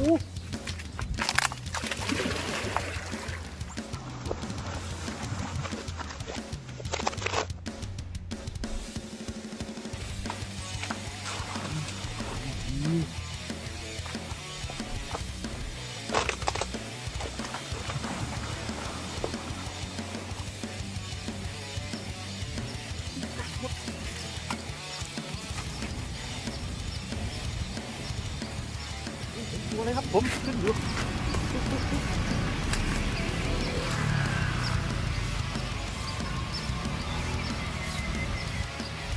อ้ ผมขึ้นอยู่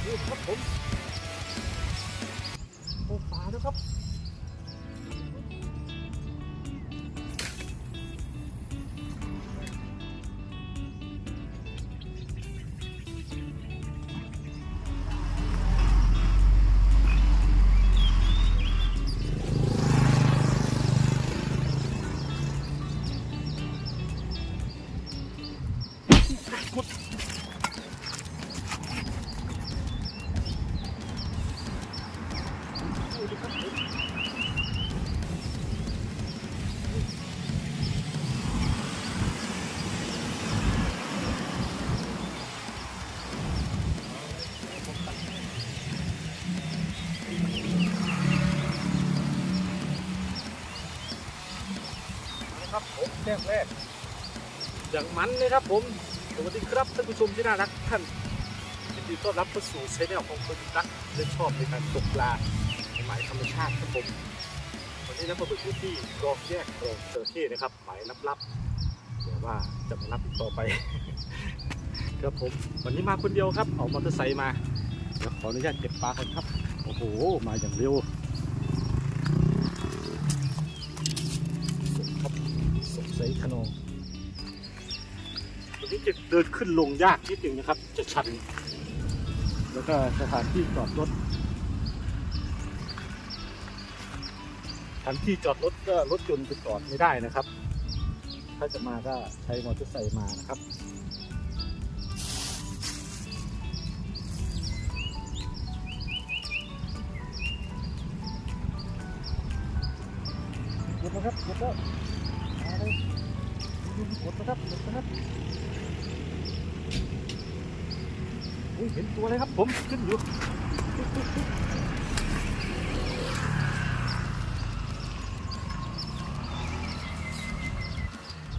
นี่ครับผมโอ้ป่านะครับ นะครับผมแรกแรกอย่างมันเลยครับผม สวัสดีครับท่านผู้ชมที่น่ารักท่านยินดีต้อนรับเข้าสู่ชแนลของคนรักและชอบในการตกปลาใหมายธรรมชาติครับผมวันนี้นะผมอยู่ที่กรองแยกกรองเจอที่นะครับ หมายลับๆเดี๋ยวว่าจะมารับอีกต่อไปครับผมวันนี้มาคนเดียวครับ เอามอเตอร์ไซค์มาเดี๋ยวขออนุญาตเก็บปลาก่อนครับโอ้โหมาอย่างเร็วครับสงสัยขนอง วันนี้จะเดินขึ้นลงยากนิดนึงนะครับ จะชัน แล้วก็สถานที่จอดรถสถานที่จอดรถก็รถยนต์จะจอดไม่ได้นะครับ ถ้าจะมาก็ใช้มอเตอร์ไซค์มานะครับหมดแล้วครับหมดแล้วมาเลยหมดแล้วครับหมดแล้วครับ อุ้ยเห็นตัวเลยครับผมขึ้นอยู่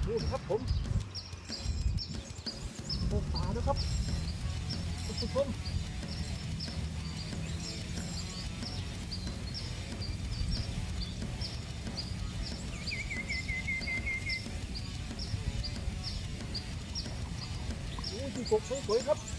นี่ครับผมโอ้ปลาด้วยครับคุณผู้ชม กสวยๆครับ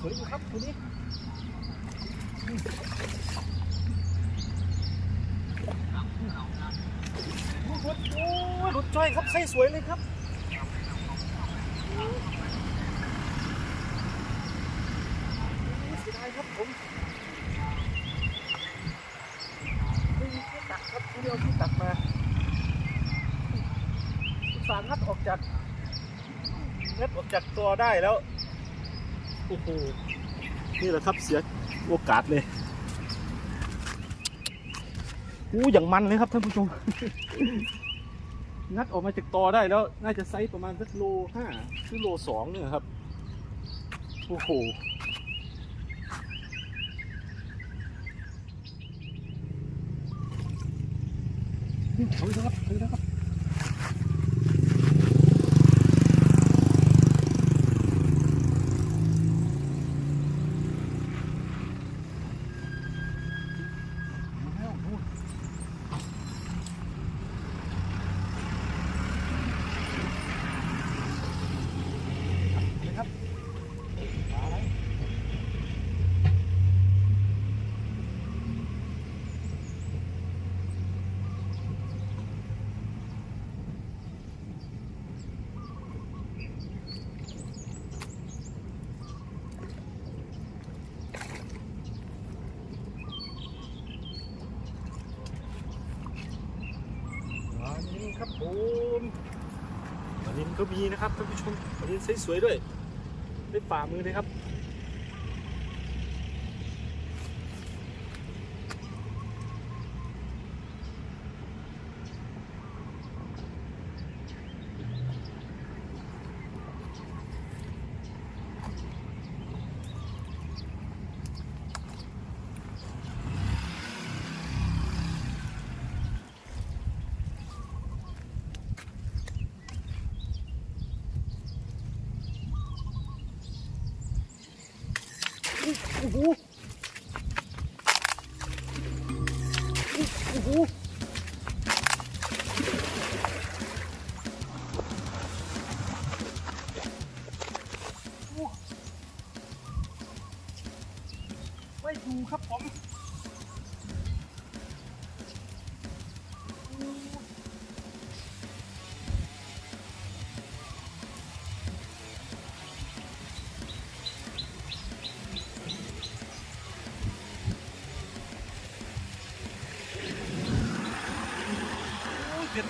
สวยอยู่ครับตัวนี้อืมหลุดโอ้ยหลุดจ้อยครับไส้สวยเลยครับเสียดายครับผมไม่มีที่ตักครับไม่ได้เอาที่ตักมาสารงัดออกจากงัดออกจากตัวได้แล้ว โอ้โห นี่แหละครับเสียโอกาสเลยอู้อย่างมันเลยครับท่านผู้ชม งัดออกมาจากตอได้แล้ว น่าจะไซส์ประมาณสักโลห้าหรือโลสองเนี่ยครับ โอ้โหนี่ถอยนะครับถอยนะครับ ครับผมปลานินก็มีนะครับท่านผู้ชมปลานินสวยๆด้วยได้ฝ่ามือเลยครับ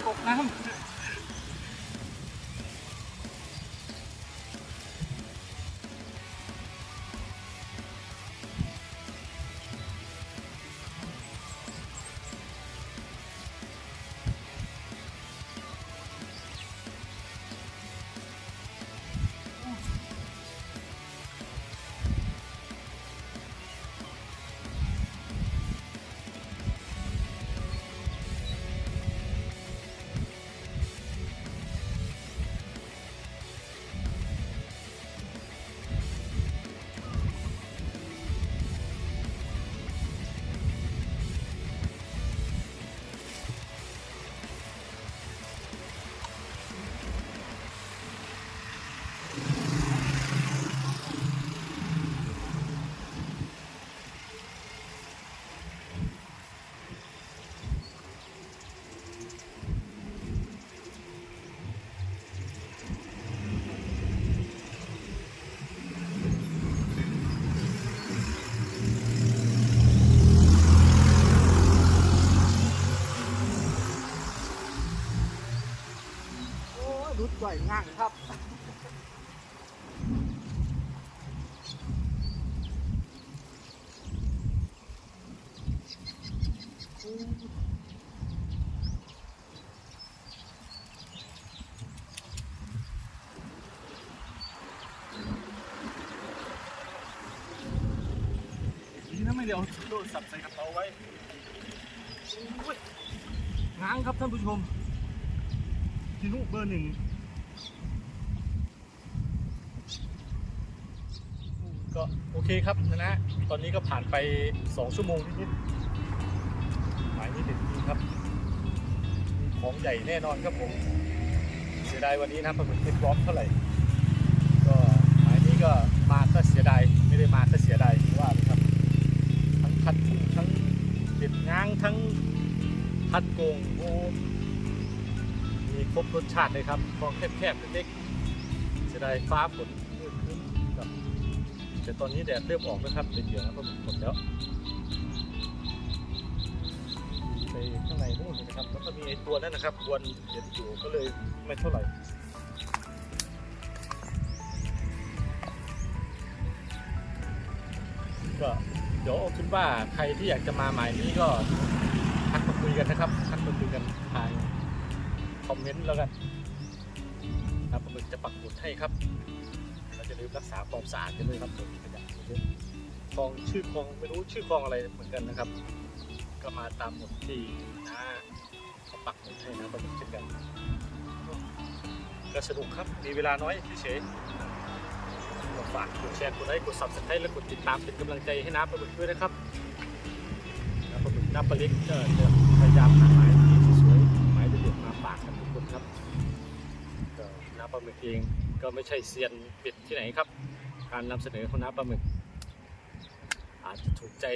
ตกน้ำางครับดีนะไม่ได้เอาโทรศัพท์ใส่กระเป๋าไว้โอ้ยง้างครับท่านผู้ชมทีนุเบอร์หนึ่งก็โอ เคครับนะนะตอนนี้ก็ผ่านไป 2 ชั่วโมงนิดๆหมายนี้เด็ดจริงครับมีของใหญ่แน่นอนครับผม เสียดายวันนี้นะปลาหมึกไม่พร้อมเท่าไหร่ ก็หมายนี้ก็มาก็เสียดายไม่ได้มาก็เสียดายว่าครับ ทั้งพัดทุ่งทั้งเด็ดง้างทั้งพัดโกงโอ้มีครบรสชาติเลยครับคลองแคบๆเล็กๆเสียดายฟ้าฝนมืดครึ้มครับ แต่ตอนนี้แดดเริ่มออกแล้วครับเป็นเหยื่อนะปลาหมึกหมดแล้วไปข้างในนู่นนะครับแล้วก็มีไอ้ตัวนั้นนะครับวนเห็นอยู่ก็เลยไม่เท่าไหร่ก็เดี๋ยวคิดว่าใครที่อยากจะมาหมายนี้ก็ทักมาคุยกันนะครับทักมาคุยกันทางคอมเมนต์แล้วกันนะผมจะปักหมุดให้ครับ เราจะลืมรักษาความสะอาดกันด้วยครับผมขยะเยอะคลองชื่อคลองไม่รู้ชื่อคลองอะไรเหมือนกันนะครับ ก็มาตามหมดที่นะเขาปักหมุดให้นะประมุดเช่นกันก็สนุกครับมีเวลาน้อยเฉยฝากกดแชร์กดไลค์กด subscribe และกดติดตามเป็นกำลังใจให้น้าปลาหมึกด้วยนะครับน้าปลาหมึกน้าปลาเล็กจะพยายามหาหมายที่สวยๆหมายเด็ดๆมาฝากกันทุกคนครับ น้าปลาหมึกเองก็ไม่ใช่เซียนเป็ดที่ไหนครับ การนำเสนอของน้าปลาหมึก อาจจะถูกใจ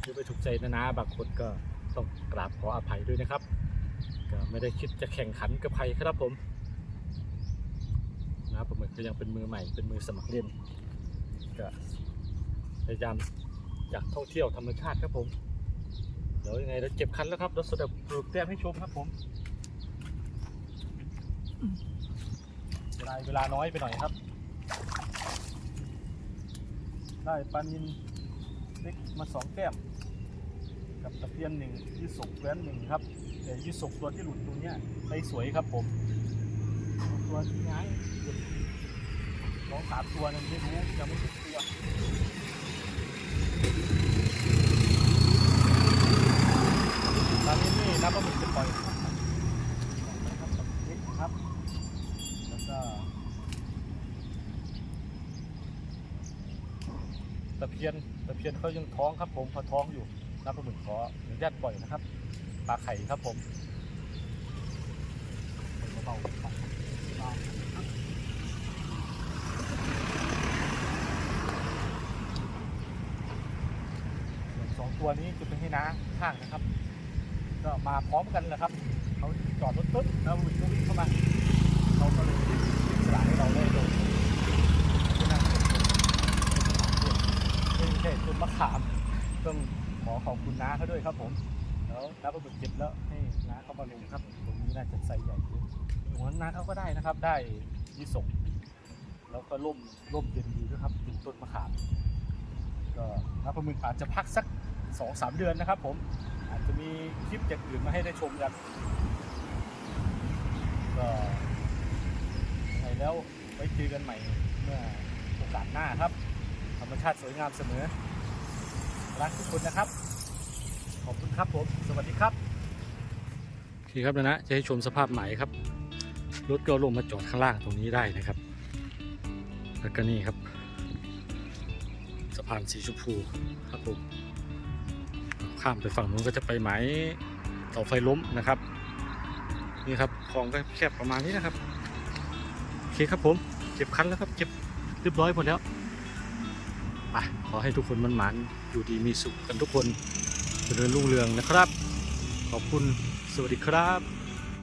หรือไม่ถูกใจนะนะบางคนก็ต้องกราบขออภัยด้วยนะครับ ก็ไม่ได้คิดจะแข่งขันกับใครครับผมนะครับผมก็ยังเป็นมือใหม่เป็นมือสมัครเล่นก็พยายามอยากท่องเที่ยวธรรมชาติครับผมเดี๋ยวยังไงเราเก็บคันแล้วครับเราสรุปปลูกแต้มให้ชมครับผม วลาเวลาน้อยไปหน่อยครับ ได้ปลานินเล็กมาสองแก้ม กับตะเพียนหนึ่งยี่สกแว้นหนึ่งครับแต่ยี่สกตัวที่หลุดตัวเนี้ยใสสวยครับผม ตัวที่ย้ายเกือบสองสามตัวนั้นไม่รู้ยังไม่ถึงตัวตอนนี้นี่นับว่ามันจะปล่อยครับนะครับกับเล็กครับ แล้วก็ ตะเพียนตะเพียนเขายังท้องครับผมพอท้องอยู่นับว่าหมึกขออนุญาตปล่อยนะครับปลาไข่ครับผมเบาๆครับส่วนสองตัวนี้จะเป็นให้น้าข้างนะครับ ก็มาพร้อมกันแหละครับเขาจอดรถปุ๊บแล้ววิ่งก็วิ่งเข้ามา เขาก็เลยวิ่งสลายให้เราได้เลยก็นั่งเป็นต้นมะขามด้วยไม่ใช่ต้นมะขาม ต้อง ขอบคุณน้าเขาด้วยครับผมแล้วน้าปลาบึกเจ็บแล้วให้น้าเขามาลงครับ ตรงนี้น่าจะใส่ใหญ่อยู่หัวน้าเขาก็ได้นะครับ ได้ยี่สกแล้วก็ร่มร่มเย็นดีด้วยครับถึงต้นมะขามก็นักประมึกอาจจะพักสักสองสามเดือนนะครับ ผมอาจจะมีคลิปอย่างอื่นมาให้ได้ชมกันก็ไงแล้วไว้เจอกันใหม่เมื่อโอกาสหน้าครับ ธรรมชาติสวยงามเสมอรักทุกคนนะครับ ครับผม สวัสดีครับโอเคครับนะนะจะให้ชมสภาพใหม่ครับ รถก็ลงมาจอดข้างล่างตรงนี้ได้นะครับ แล้วก็นี่ครับสะพานสีชมพูครับผมข้ามไปฝั่งนู้นก็จะไปไหมเสาไฟล้มนะครับ นี่ครับคลองก็แคบประมาณนี้นะครับโอเคครับผมเก็บคันแล้วครับเก็บเรียบร้อยหมดแล้วไปขอให้ทุกคนมันหมานอยู่ดีมีสุขกันทุกคน จริญรุ่งเรืองนะครับ ขอบคุณสวัสดีครับ